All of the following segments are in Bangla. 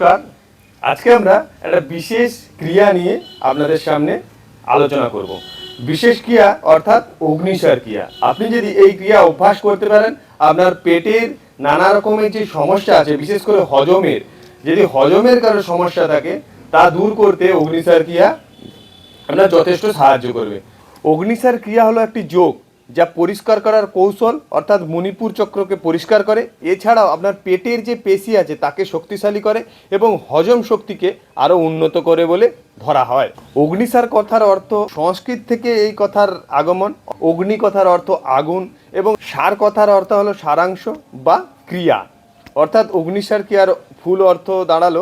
নমস্কার। আজকে আমরা একটা বিশেষ ক্রিয়া নিয়ে আপনাদের সামনে আলোচনা করব। বিশেষ ক্রিয়া অর্থাৎ অগ্নিসার ক্রিয়া। আপনি যদি এই ক্রিয়া অভ্যাস করতে পারেন, আপনার পেটের নানা রকমের যে সমস্যা আছে, বিশেষ করে হজমের, যদি হজমের কারও সমস্যা থাকে, তা দূর করতে অগ্নিসার ক্রিয়া আপনার যথেষ্ট সাহায্য করবে। অগ্নিসার ক্রিয়া হলো একটি যোগ। যা পরিষ্কার করার কৌশল, অর্থাৎ মণিপুর চক্রকে পরিষ্কার করে। এছাড়াও আপনার পেটের যে পেশি আছে, তাকে শক্তিশালী করে এবং হজম শক্তিকে আরও উন্নত করে বলে ধরা হয়। অগ্নিসার কথার অর্থ সংস্কৃত থেকে এই কথার আগমন, অগ্নি কথার অর্থ আগুন, এবং সার কথার অর্থ হলো সারাংশ বা ক্রিয়া। অর্থাৎ অগ্নিসার ক্রিয়ার ফুল অর্থ দাঁড়াল,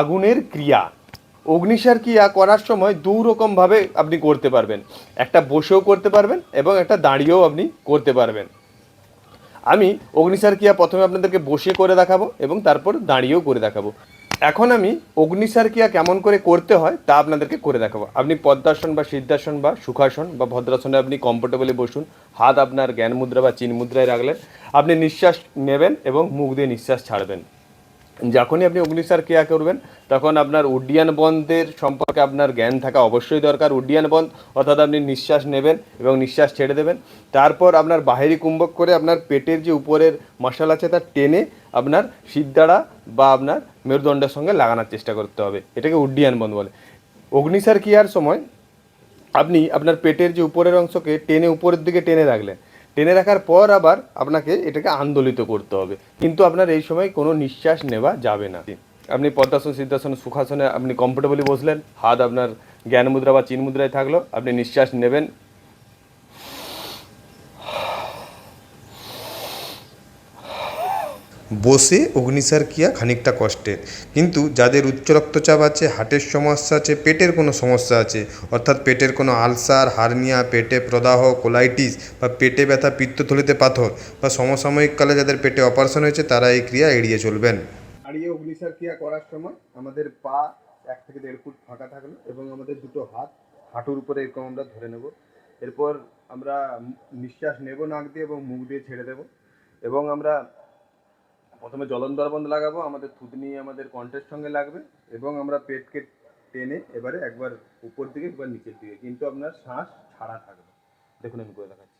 আগুনের ক্রিয়া। অগ্নিসার ক্রিয়া করার সময় দু রকমভাবে আপনি করতে পারবেন। একটা বসেও করতে পারবেন এবং একটা দাঁড়িয়েও আপনি করতে পারবেন। আমি অগ্নিসার ক্রিয়া প্রথমে আপনাদেরকে বসে করে দেখাবো এবং তারপর দাঁড়িয়েও করে দেখাবো। এখন আমি অগ্নিসার ক্রিয়া কেমন করে করতে হয় তা আপনাদেরকে করে দেখাবো। আপনি পদ্মাসন বা সিদ্ধাসন বা সুখাসন বা ভদ্রাসনে আপনি কমফোর্টেবলি বসুন। হাত আপনার জ্ঞান মুদ্রা বা চিন মুদ্রায় রাখলেন। আপনি নিঃশ্বাস নেবেন এবং মুখ দিয়ে নিঃশ্বাস ছাড়বেন। যখনই আপনি অগ্নিসার ক্রিয়া করবেন, তখন আপনার উড্ডিয়ান বন্ধের সম্পর্কে আপনার জ্ঞান থাকা অবশ্যই দরকার। উড্ডিয়ান বন্ধ, অর্থাৎ আপনি নিঃশ্বাস নেবেন এবং নিঃশ্বাস ছেড়ে দেবেন। তারপর আপনার বাহিরি কুম্ভক করে আপনার পেটের যে উপরের মশাল আছে তা টেনে আপনার সিদ্ধাড়া বা আপনার মেরুদণ্ডের সঙ্গে লাগানোর চেষ্টা করতে হবে। এটাকে উড্ডিয়ান বন্ধ বলে। অগ্নিসার ক্রিয়ার সময় আপনি আপনার পেটের যে উপরের অংশকে টেনে উপরের দিকে টেনে রাখলেন। টেনে রাখার পর আবার আপনাকে এটাকে আন্দোলিত করতে হবে। কিন্তু আপনার এই সময় কোনো নিঃশ্বাস নেওয়া যাবে না। আপনি পদ্মাসন, সিদ্ধাসন, সুখাসনে আপনি কমফোর্টেবলি বসলেন, হাত আপনার জ্ঞান মুদ্রা বা চিন মুদ্রায় থাকল, আপনি নিঃশ্বাস নেবেন বসে অগ্নিসার ক্রিয়া খানিকটা কষ্টের কিন্তু যাদের উচ্চ রক্তচাপ আছে হার্টের সমস্যা আছে, পেটের কোনো সমস্যা আছে, অর্থাৎ পেটের কোনো আলসার, হার্নিয়া, পেটে প্রদাহ, কোলাইটিস বা পেটে ব্যথা, পিত্তথলিতে পাথর বা সমসাময়িক কালে যাদের পেটে অপারেশন হয়েছে, তারা এই ক্রিয়া এড়িয়ে চলবেন। দাঁড়িয়ে অগ্নিসার ক্রিয়া করার সময় আমাদের পা এক থেকে দেড় ফুট ফাঁকা থাকল এবং আমাদের দুটো হাত হাঁটুর উপরে এরকম আমরা ধরে নেব। এরপর আমরা নিঃশ্বাস নেব নাক দিয়ে এবং মুখ দিয়ে ছেড়ে দেব। এবং আমরা প্রথমে জলন্ধর বন্ধ লাগাবো, আমাদের থুতনি আমাদের কণ্ঠের সঙ্গে লাগবে এবং আমরা পেটকে টেনে এবারে একবার উপর দিকে, একবার নিচের দিকে। কিন্তু আপনার শ্বাস ছাড়া থাকবে। দেখুন, আমি করে দেখাচ্ছি।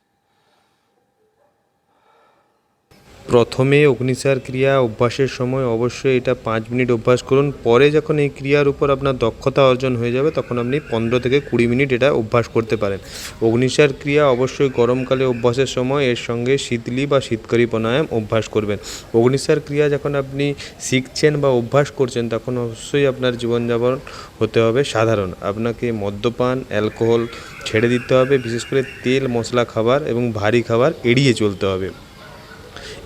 প্রথমে অগ্নিসার ক্রিয়া অভ্যাসের সময় অবশ্যই এটা পাঁচ মিনিট অভ্যাস করুন। পরে যখন এই ক্রিয়ার উপর আপনার দক্ষতা অর্জন হয়ে যাবে, তখন আপনি পনেরো থেকে কুড়ি মিনিট এটা অভ্যাস করতে পারেন। অগ্নিসার ক্রিয়া অবশ্যই গরমকালে অভ্যাসের সময় এর সঙ্গে শীতলি বা শীতকারী প্রাণায়াম অভ্যাস করবেন। অগ্নিসার ক্রিয়া যখন আপনি শিখছেন বা অভ্যাস করছেন, তখন অবশ্যই আপনার জীবনযাপন হতে হবে সাধারণ। আপনাকে মদ্যপান, অ্যালকোহল ছেড়ে দিতে হবে। বিশেষ করে তেল, মশলা, খাবার এবং ভারী খাবার এড়িয়ে চলতে হবে।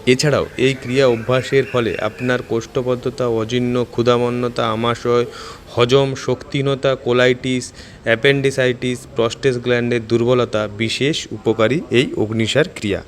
এছাড়াও, এই ক্রিয়া অভ্যাসের ফলে আপনার কোষ্ঠবদ্ধতা, অজীর্ণ ক্ষুধামন্যতা আমাশয়, হজম শক্তিহীনতা, কোলাইটিস, অ্যাপেন্ডিসাইটিস প্রস্টেস গ্ল্যান্ডের দুর্বলতা বিশেষ উপকারী এই অগ্নিসার ক্রিয়া।